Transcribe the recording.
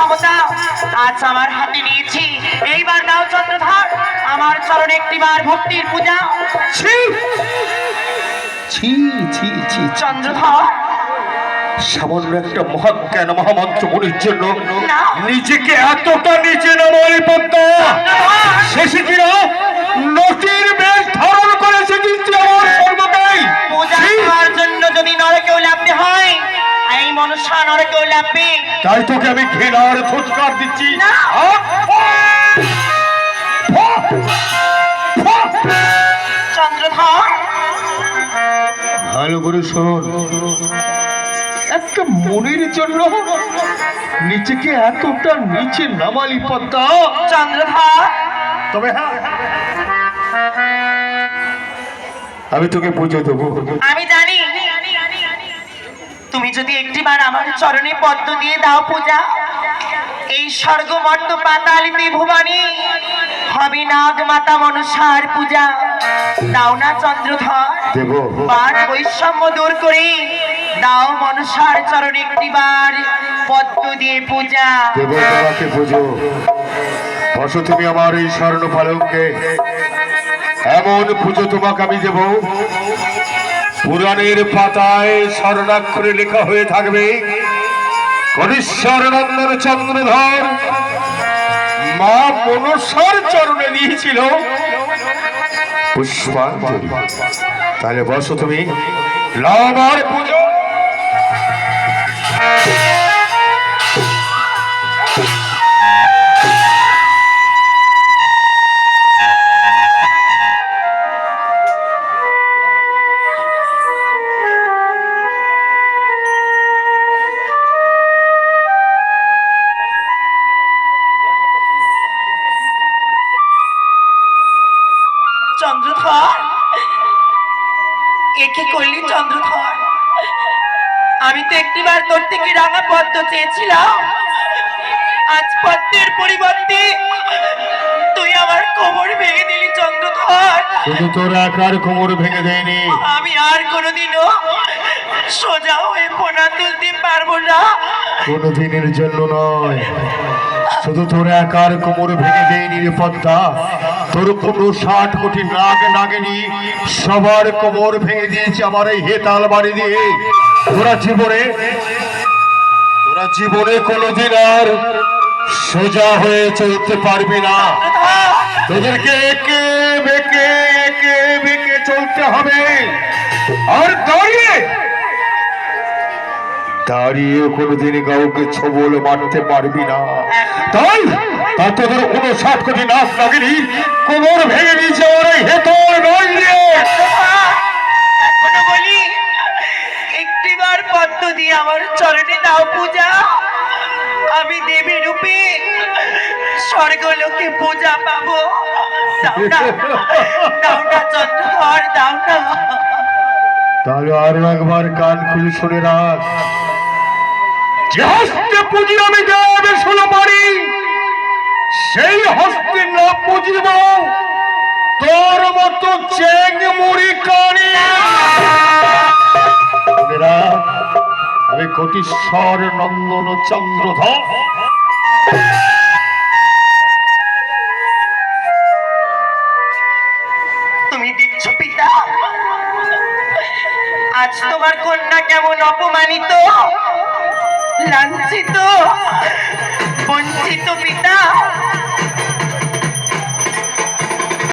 ক্ষমতা। আজ আমার হাতে নিয়েছি। এইবার দাও চন্দ্রধর। আমার চরণে একটিবার ভক্তির পূজা। ছি। ছি ছি ছি। চন্দ্রধর। সামান্য একটা মহাজ্ঞান মহামন্ত্র মনির জন্য নিজেকে এতটা নিচে নামাই পদ্মা শেষে কিনা নটির বেশ ধারণ করেছে কিন্তু আমার সর্বদাই পূজা ছি! করার জন্য যদি নরকেও লাভতে হয় এই মনুষ্য নরকেও তাই তোকে আমি ঘৃণার ফুৎকার দিচ্ছি! চন্দ্রধর। ভালো করে শোন। একটা মনের জন্য নিজেকে এতটা নিচে নামালি পদ্মা। চন্দ্রধর। তবে হ্যাঁ আমি তোকে পুজো দেবো। আমি জানি তুমি যদি একটিবার আমার চরণে পদ্ম দিয়ে দাও পূজা এই স্বর্গ মর্ত পাতালিতে ভুবানী হবে নাগ মাতা মনসার পূজা। দাও না চন্দ্রধর বার বৈষম্য দূর করে দাও মনসার চরণে একটিবার পদ্ম দিয়ে পূজা। দেব তোমাকে পুজো। বসো তুমি আমার এই স্বর্ণ পালঙ্কে। এমন পুজো তোমাকে আমি দেব। পুরাণের পাতায় স্বর্ণাক্ষরে লেখা হয়ে থাকবে নন্দন চন্দ্রধর। মা মনসার চরণে নিয়েছিল। পুষ্পাঞ্জলি। তাহলে বসো তুমি। লাভার পুজো। চন্দ্রধর। এ কি করলি চন্দ্রধর। আমি তো একটিবার তোর থেকে রাঙা পদ্ম চেয়েছিলাম। আজ পদ্মের পরিবর্তে তুই আমার কোমর ভেঙে দিলি চন্দ্রধর। শুধু তোর একার কোমর ভেঙে দেয়নি? আমি আর কোনোদিনও সোজা হয়ে পোনা তুলতে পারব না। কোনো দিনের জন্য নয়। শুধু তোর একার কোমর ভেঙে দেয়নি নিরাপত্তা তোর কোনো ষাট কোটি নাগ নাগেনি সবার কোমর ভেঙে দিয়েছে আমার এই হেতাল বাড়ি দিয়ে। তোরা জীবনে তোরা জীবনে কোনোদিন আর সোজা হয়ে চলতে পারবি না। তোদেরকে একে বেঁকে একে বেঁকে চলতে হবে। আর দাঁড়িয়ে দাঁড়িয়ে কোনোদিন কাউকে ছবল মারতে পারবি না। তাই তা তোদের উনষাট কোটি নাচ লাগেনি কোমর ভেঙে দিয়েছে ওরা হেতর নয় বলি একটিবার পদ্ম দিয়ে আমার চরণে দাও পূজা। আমি দেবী রূপে স্বর্গলোকে পূজা পাবো। দাও না দাও না চন্দ্রধর দাও না। তাহলে আরও একবার কান খুলে শুনে রাখ। যে হস্তে পুঁজি আমি দেবে ষোলো পারি সেই হস্তে না পুজিব তোর মতো চেং মুড়ি কানি। শুনে আমি কোটিশ্বর নন্দন চন্দ্রধর। তুমি পিতা। আজ তোমার কন্যা কেমন অপমানিত? লাঞ্ছিত বঞ্চিত পিতা